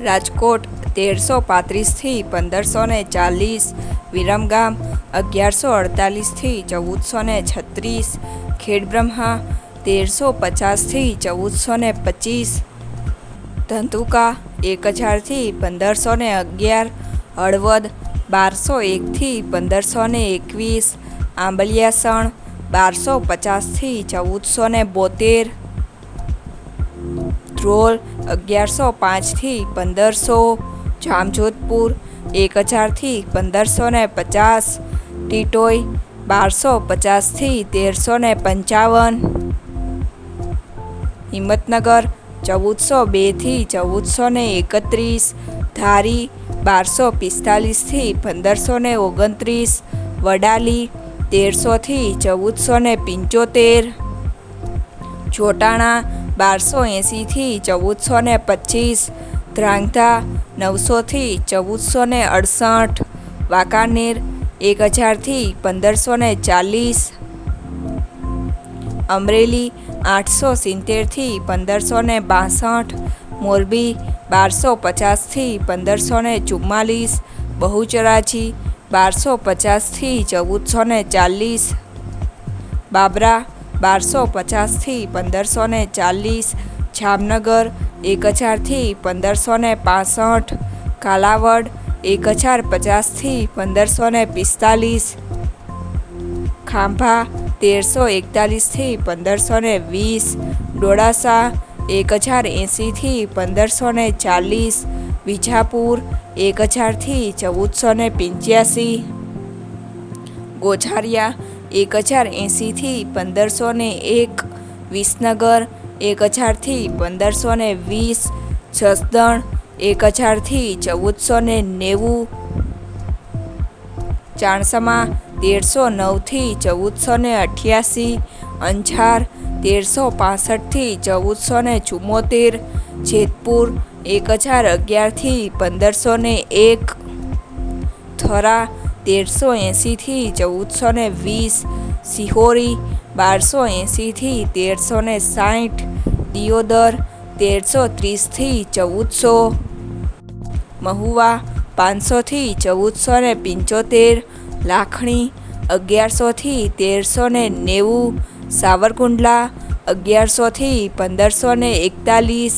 રાજકોટ તેરસો પાંત્રીસથી પંદરસો ને ચાલીસ, વિરમગામ અગિયારસો અડતાલીસથી ચૌદસો ને છત્રીસ, ખેડબ્રહ્મા તેરસો પચાસથી ચૌદસો ને પચીસ ધંધુકા એક હજારથી પંદરસો ને અગિયાર, હળવદ બારસો એકથી પંદરસો ને એકવીસ, આંબલિયાસણ બારસો પચાસથી ચૌદસો ને બોતેર ધ્રોલ અગિયારસો પાંચથી પંદરસો, જામજોધપુર એક હજારથી પંદરસો ને પચાસ, ટીટોઈ બારસો પચાસથી તેરસો ને પંચાવન. હિંમતનગર ચૌદસો બેથી ચૌદસો ને એકત્રીસ, ધારી બારસો પિસ્તાલીસથી પંદરસો ને ઓગણત્રીસ, વડાલી તેરસોથી ચૌદસો ને પંચોતેર. જોટાણા બારસો એંસીથી ચૌદસો ને પચીસ, ધ્રાંગધા નવસોથી ચૌદસો ને અડસઠ, વાંકાનેર એક હજારથી પંદરસો ને ચાલીસ, અમરેલી આઠસો સિત્તેરથી પંદરસો ને બાસઠ, મોરબી બારસો પચાસથી પંદરસો ને ચુમ્માલીસ, બહુચરાજી બારસો પચાસથી ચૌદસો ને ચાલીસ, બાબરા બારસો પચાસથી પંદરસો ને ચાલીસ, જામનગર એક હજારથી પંદરસો ને પાસઠ, કાલાવડ એક હજાર પચાસથી પંદરસો ને પિસ્તાલીસ, ખાંભા તેરસો એકતાલીસથી પંદરસો ને વીસ, ડોળાસા એક હજાર એંસીથી પંદરસો ને ચાલીસ, વિજાપુર એક હજારથી ચૌદસો ને પંચ્યાસી, ગોઝારિયા એક હજાર એંસીથી પંદરસો ને એક, વિસનગર, એક હજારથી પંદરસો ને વીસ, જસદણ, એક હજારથી ચૌદસો ને નેવું, ચાણસામા તેરસો નવથી ચૌદસો ને અઠ્યાસી, અંજાર તેરસો પાસઠથી ચૌદસો ને ચુમ્મોતેર જેતપુર એક હજાર અગિયારથી પંદરસો ને એક, થરા તેરસો એંસીથી ચૌદસો ને વીસ સિહોરી, બારસો એંસીથી તેરસો ને સાઠ, દિયોદર, તેરસો ત્રીસથી ચૌદસો, મહુવા, પાંચસોથી ચૌદસો ને પંચોતેર, લાખણી, અગિયારસોથી તેરસો ને નેવું, સાવરકુંડલા, અગિયારસોથી પંદરસો ને એકતાલીસ